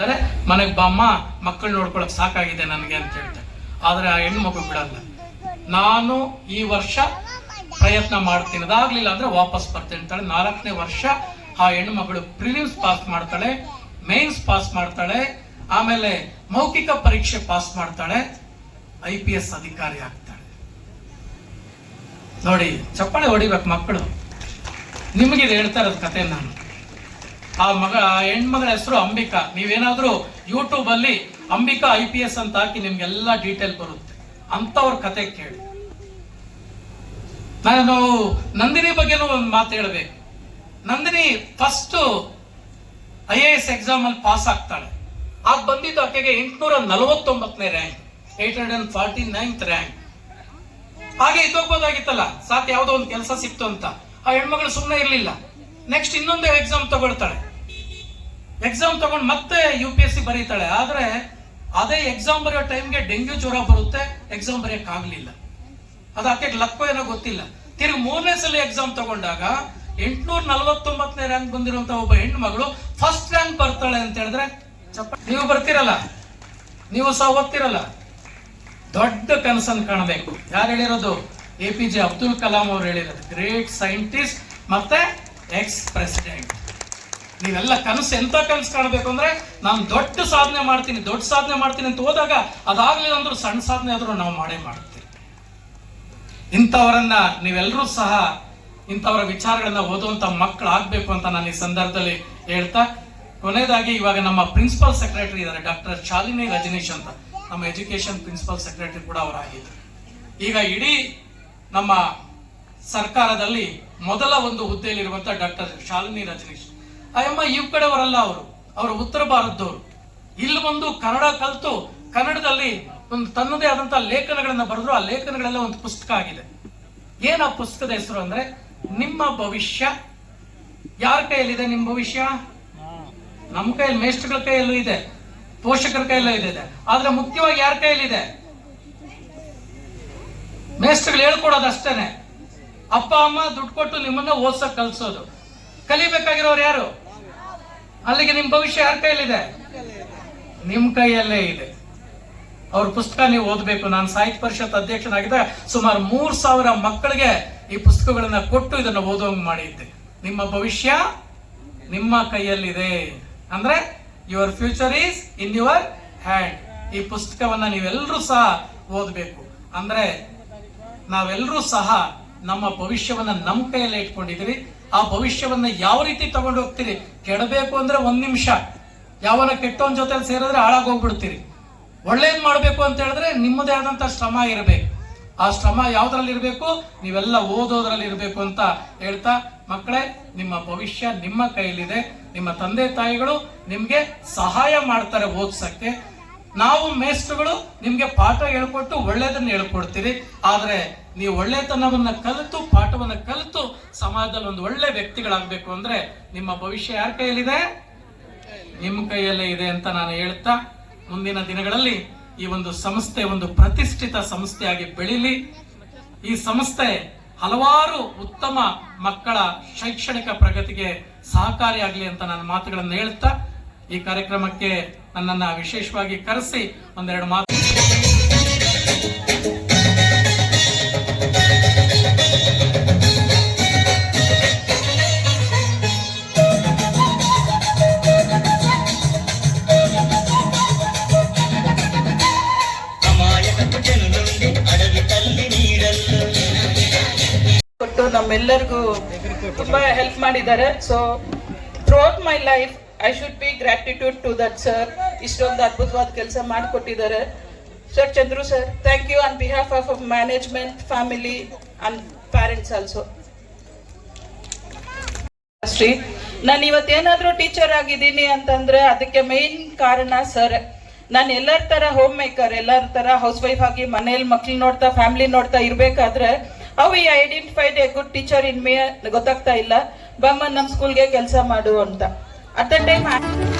ಅಂದ್ರೆ ಮನೆಗೆ ಬಮ್ಮ ಮಕ್ಕಳು ನೋಡ್ಕೊಳಕ್ ಸಾಕಾಗಿದೆ ನನಗೆ ಅಂತ ಹೇಳ್ತಾರೆ. ಆದ್ರೆ ಆ ಹೆಣ್ಣು ಮಗು ಬಿಡಲ್ಲ. ನಾನು ಈ ವರ್ಷ ಪ್ರಯತ್ನ ಮಾಡ್ತೀನಿ. ಅದಾಗ್ಲಿಲ್ಲ ಅಂದ್ರೆ ವಾಪಸ್ ಬರ್ತೀನಿ ಅಂತಾಳೆ ನಾಲ್ಕನೇ ವರ್ಷ ಆ ಹೆಣ್ಣು ಮಗಳು ಪ್ರಿಲಿಮ್ಸ್ ಪಾಸ್ ಮಾಡ್ತಾಳೆ, ಮೇನ್ಸ್ ಪಾಸ್ ಮಾಡ್ತಾಳೆ, ಆಮೇಲೆ ಮೌಖಿಕ ಪರೀಕ್ಷೆ ಪಾಸ್ ಮಾಡ್ತಾಳೆ, ಐ ಪಿ ಎಸ್ ಅಧಿಕಾರಿ ಆಗ್ತಾಳೆ. ನೋಡಿ, ಚಪ್ಪಾಳೆ ಹೊಡಿಬೇಕು ಮಕ್ಕಳು. ನಿಮಗೆ ಹೇಳ್ತಾ ಇರೋದು ಕತೆ ನಾನು. ಆ ಮಗ ಹೆಣ್ಮಗಳ ಹೆಸರು ಅಂಬಿಕಾ. ನೀವೇನಾದರೂ ಯೂಟ್ಯೂಬಲ್ಲಿ ಅಂಬಿಕಾ ಐ ಪಿ ಎಸ್ ಅಂತ ಹಾಕಿ ನಿಮ್ಗೆಲ್ಲ ಡೀಟೇಲ್ ಬರುತ್ತೆ. ಅಂತವ್ರ ಕತೆ ಕೇಳಿ. ನಾನು ನಂದಿನಿ ಬಗ್ಗೆನೂ ಒಂದು ಮಾತು ಹೇಳಬೇಕು. Nandini first I A S exam ಅಲ್ಲಿ ಪಾಸ್ ಆಗ್ತಾಳೆ. ಆಗ ಬಂದಿದ್ದು ಆಕೆಗೆ ಎಂಟುನೂರ ನಲವತ್ತೊಂಬತ್ತನೇ rank eight hundred forty ninth rank ಹಾಗೆ ಇದ್ದೋಗ್ಬೋದಾಗಿತ್ತಲ್ಲ ಸಾಕು ಯಾವುದೋ ಒಂದು ಕೆಲಸ ಸಿಕ್ತು ಅಂತ. ಆ ಹೆಣ್ಮಗಳು ಸುಮ್ಮನೆ ಇರಲಿಲ್ಲ. ನೆಕ್ಸ್ಟ್ ಇನ್ನೊಂದು ಎಕ್ಸಾಮ್ ತಗೊಳ್ತಾಳೆ. ಎಕ್ಸಾಮ್ ತಗೊಂಡು ಮತ್ತೆ ಯು ಪಿ ಎಸ್ ಸಿ ಬರೀತಾಳೆ. ಆದರೆ ಅದೇ ಎಕ್ಸಾಮ್ ಬರೆಯೋ ಟೈಮ್ಗೆ ಡೆಂಗ್ಯೂ ಜ್ವರ ಬರುತ್ತೆ ಎಕ್ಸಾಮ್ ಬರೆಯಕ್ ಆಗ್ಲಿಲ್ಲ. ಅದು ಆಕೆಗೆ ಲಕ್ಕೋ ಏನೋ ಗೊತ್ತಿಲ್ಲ. ತಿರ್ಗಿ ಮೂರನೇ ಸಲ ಎಕ್ಸಾಮ್ ತಗೊಂಡಾಗ ಎಂಟ್ನೂರ ನಲವತ್ತೊಂಬತ್ತನೇ ರ್ಯಾಂಕ್ ಬಂದಿರುವಂತ ಒಬ್ಬ ಹೆಣ್ಣು ಮಗಳು ಫಸ್ಟ್ ರ್ಯಾಂಕ್ ಬರ್ತಾಳೆ ಅಂತ ಹೇಳಿದ್ರೆ ನೀವು ಬರ್ತೀರಲ್ಲ? ನೀವು ಸಹ ಓದ್ತಿರಲ್ಲ? ದೊಡ್ಡ ಕನಸನ್ನು ಕಾಣಬೇಕು. ಯಾರು ಹೇಳಿರೋದು? A P J Abdul Kalam ಅವರು ಹೇಳಿರೋದು. ಗ್ರೇಟ್ ಸೈಂಟಿಸ್ಟ್ ಮತ್ತೆ ಎಕ್ಸ್ ಪ್ರೆಸಿಡೆಂಟ್ ನೀವೆಲ್ಲ ಕನಸು ಎಂತ ಕನಸು ಕಾಣಬೇಕು ಅಂದ್ರೆ ನಾನು ದೊಡ್ಡ ಸಾಧನೆ ಮಾಡ್ತೀನಿ, ದೊಡ್ಡ ಸಾಧನೆ ಮಾಡ್ತೀನಿ ಅಂತ ಹೋದಾಗ ಅದಾಗ್ಲಿಲ್ಲ ಅಂದ್ರೆ ಸಣ್ಣ ಸಾಧನೆ ಆದ್ರೂ ನಾವು ಮಾಡೇ ಮಾಡ್ತೀವಿ. ಇಂಥವರನ್ನ ನೀವೆಲ್ಲರೂ ಸಹ ಇಂಥವರ ವಿಚಾರಗಳನ್ನ ಓದುವಂತ ಮಕ್ಕಳು ಆಗ್ಬೇಕು ಅಂತ ನಾನು ಈ ಸಂದರ್ಭದಲ್ಲಿ ಹೇಳ್ತಾ, ಕೊನೆಯದಾಗಿ ಇವಾಗ ನಮ್ಮ ಪ್ರಿನ್ಸಿಪಲ್ ಸೆಕ್ರೆಟರಿ ಇದ್ದಾರೆ, ಡಾಕ್ಟರ್ ಶಾಲಿನಿ ರಜನೀಶ್ ಅಂತ. ನಮ್ಮ ಎಜುಕೇಶನ್ ಪ್ರಿನ್ಸಿಪಲ್ ಸೆಕ್ರೆಟರಿ ಕೂಡ ಅವರಾಗಿದ್ದರು ಈಗ ಇಡೀ ನಮ್ಮ ಸರ್ಕಾರದಲ್ಲಿ ಮೊದಲ ಒಂದು ಹುದ್ದೆಯಲ್ಲಿರುವಂತ ಡಾಕ್ಟರ್ ಶಾಲಿನಿ ರಜನೀಶ್. ಅಯ್ಯಮ್ಮ ಈ ಕಡೆಯವರಲ್ಲ ಅವರು. ಅವರು ಉತ್ತರ ಭಾರತದವರು. ಇಲ್ಲಿ ಬಂದು ಕನ್ನಡ ಕಲಿತು ಕನ್ನಡದಲ್ಲಿ ಒಂದು ತನ್ನದೇ ಆದಂತಹ ಲೇಖನಗಳನ್ನ ಬರೆದ್ರು, ಆ ಲೇಖನಗಳೆಲ್ಲ ಒಂದು ಪುಸ್ತಕ ಆಗಿದೆ. ಏನ್ ಆ ಪುಸ್ತಕದ ಹೆಸರು ಅಂದ್ರೆ, ನಿಮ್ಮ ಭವಿಷ್ಯ. ಯಾರ ಕೈಯಲ್ಲಿದೆ ನಿಮ್ಮ ಭವಿಷ್ಯ? ನಮ್ಮ ಕೈಯಲ್ಲಿ, ಮೇಷ್ಟ್ರಗಳ ಕೈಯಲ್ಲೂ ಇದೆ, ಪೋಷಕರ ಕೈಯಲ್ಲೂ ಇದೆ. ಆದ್ರೆ ಮುಖ್ಯವಾಗಿ ಯಾರ ಕೈಯಲ್ಲಿದೆ? ಮೇಷ್ಟ್ರುಗಳು ಹೇಳ್ಕೊಡೋದು ಅಷ್ಟೇನೆ. ಅಪ್ಪ, ಅಮ್ಮ ದುಡ್ಡು ಕೊಟ್ಟು ನಿಮ್ಮನ್ನ ಓದ್ಸಕ್ ಕಲ್ಸೋದು. ಕಲಿಬೇಕಾಗಿರೋರು ಯಾರು? ಅಲ್ಲಿಗೆ ನಿಮ್ ಭವಿಷ್ಯ ಯಾರ ಕೈಯಲ್ಲಿದೆ? ನಿಮ್ ಕೈಯಲ್ಲೇ ಇದೆ. ಅವ್ರ ಪುಸ್ತಕ ನೀವು ಓದಬೇಕು. ನಾನು ಸಾಹಿತ್ಯ ಪರಿಷತ್ ಅಧ್ಯಕ್ಷನಾಗಿದ್ದೆ ಸುಮಾರು ಮೂರ್ ಸಾವಿರ ಮಕ್ಕಳಿಗೆ ಈ ಪುಸ್ತಕಗಳನ್ನ ಕೊಟ್ಟು ಇದನ್ನು ಓದೋಂಗ್ ಮಾಡಿದ್ದೆ. ನಿಮ್ಮ ಭವಿಷ್ಯ ನಿಮ್ಮ ಕೈಯಲ್ಲಿದೆ. ಅಂದ್ರೆ your future is in your hand ಈ ಪುಸ್ತಕವನ್ನ ನೀವೆಲ್ಲರೂ ಸಹ ಓದಬೇಕು. ಅಂದ್ರೆ ನಾವೆಲ್ಲರೂ ಸಹ ನಮ್ಮ ಭವಿಷ್ಯವನ್ನ ನಮ್ಮ ಕೈಯಲ್ಲೇ ಇಟ್ಕೊಂಡಿದ್ದೀರಿ. ಆ ಭವಿಷ್ಯವನ್ನ ಯಾವ ರೀತಿ ತಗೊಂಡು ಹೋಗ್ತೀರಿ? ಕೆಡಬೇಕು ಅಂದ್ರೆ ಒಂದ್ ನಿಮಿಷ. ಯಾವನ ಕೆಟ್ಟವನ್ ಜೊತೆಲಿ ಸೇರಿದ್ರೆ ಹಾಳಾಗೋಗ್ಬಿಡ್ತೀರಿ ಒಳ್ಳೇದ್ ಮಾಡ್ಬೇಕು ಅಂತ ಹೇಳಿದ್ರೆ ನಿಮ್ಮದೇ ಆದಂತ ಶ್ರಮ ಇರಬೇಕು. ಆ ಶ್ರಮ ಯಾವ್ದ್ರಲ್ಲಿ ಇರಬೇಕು? ನೀವೆಲ್ಲ ಓದೋದ್ರಲ್ಲಿ ಇರಬೇಕು ಅಂತ ಹೇಳ್ತಾ, ಮಕ್ಕಳೇ, ನಿಮ್ಮ ಭವಿಷ್ಯ ನಿಮ್ಮ ಕೈಯಲ್ಲಿದೆ. ನಿಮ್ಮ ತಂದೆ ತಾಯಿಗಳು ನಿಮ್ಗೆ ಸಹಾಯ ಮಾಡ್ತಾರೆ ಓದ್ಸಕ್ಕೆ. ನಾವು ಮೇಸ್ಟ್ರುಗಳು ನಿಮಗೆ ಪಾಠ ಹೇಳ್ಕೊಟ್ಟು ಒಳ್ಳೆಯದನ್ನು ಹೇಳ್ಕೊಡ್ತೀರಿ. ಆದರೆ ನೀವು ಒಳ್ಳೆತನವನ್ನ ಕಲಿತು, ಪಾಠವನ್ನು ಕಲಿತು ಸಮಾಜದಲ್ಲಿ ಒಂದು ಒಳ್ಳೆ ವ್ಯಕ್ತಿಗಳಾಗಬೇಕು ಅಂದ್ರೆ ನಿಮ್ಮ ಭವಿಷ್ಯ ಯಾರ ಕೈಯಲ್ಲಿದೆ? ನಿಮ್ಮ ಕೈಯಲ್ಲೇ ಇದೆ ಅಂತ ನಾನು ಹೇಳ್ತಾ ಮುಂದಿನ ದಿನಗಳಲ್ಲಿ ಈ ಒಂದು ಸಂಸ್ಥೆ, ಒಂದು ಪ್ರತಿಷ್ಠಿತ ಸಂಸ್ಥೆಯಾಗಿ ಬೆಳೀಲಿ. ಈ ಸಂಸ್ಥೆ ಹಲವಾರು ಉತ್ತಮ ಮಕ್ಕಳ ಶೈಕ್ಷಣಿಕ ಪ್ರಗತಿಗೆ ಸಹಕಾರಿಯಾಗಲಿ ಅಂತ ನಾನು ಮಾತುಗಳನ್ನು ಹೇಳ್ತಾ ಈ ಕಾರ್ಯಕ್ರಮಕ್ಕೆ ನನ್ನನ್ನು ವಿಶೇಷವಾಗಿ ಕರೆಸಿ ಒಂದೆರಡು ಮಾತು. ಕೊಟ್ಟು ನಮ್ಮೆಲ್ಲರಿಗೂ ತುಂಬಾ ಹೆಲ್ಪ್ ಮಾಡಿದ್ದಾರೆ. So throughout my life I should be gratitude to that sir ಇಷ್ಟೊಂದು ಅದ್ಭುತವಾದ ಕೆಲಸ ಮಾಡಿಕೊಟ್ಟಿದ್ದಾರೆ. Sir Chandru sir thank you on behalf of management family and parents also Shri ನಾನು ಇವತ್ತೇನಾದರೂ ಟೀಚರ್ ಆಗಿದ್ದೀನಿ ಅಂತಂದರೆ ಅದಕ್ಕೆ ಮೇನ್ ಕಾರಣ ಸರ್ ನಾನು ಎಲ್ಲರ ಥರ ಹೋಮ್ ಮೇಕರ್ ಎಲ್ಲರ ಥರ ಹೌಸ್ ವೈಫ್ ಆಗಿ ಮನೇಲಿ ಮಕ್ಳು ನೋಡ್ತಾ ಫ್ಯಾಮಿಲಿ ನೋಡ್ತಾ ಇರಬೇಕಾದ್ರೆ ಅವು ಈ identified a good teacher in me ಗೊತ್ತಾಗ್ತಾ ಇಲ್ಲ. ಬಮ್ಮ ನಮ್ಮ ಸ್ಕೂಲ್ಗೆ ಕೆಲಸ ಮಾಡು ಅಂತ. At the time,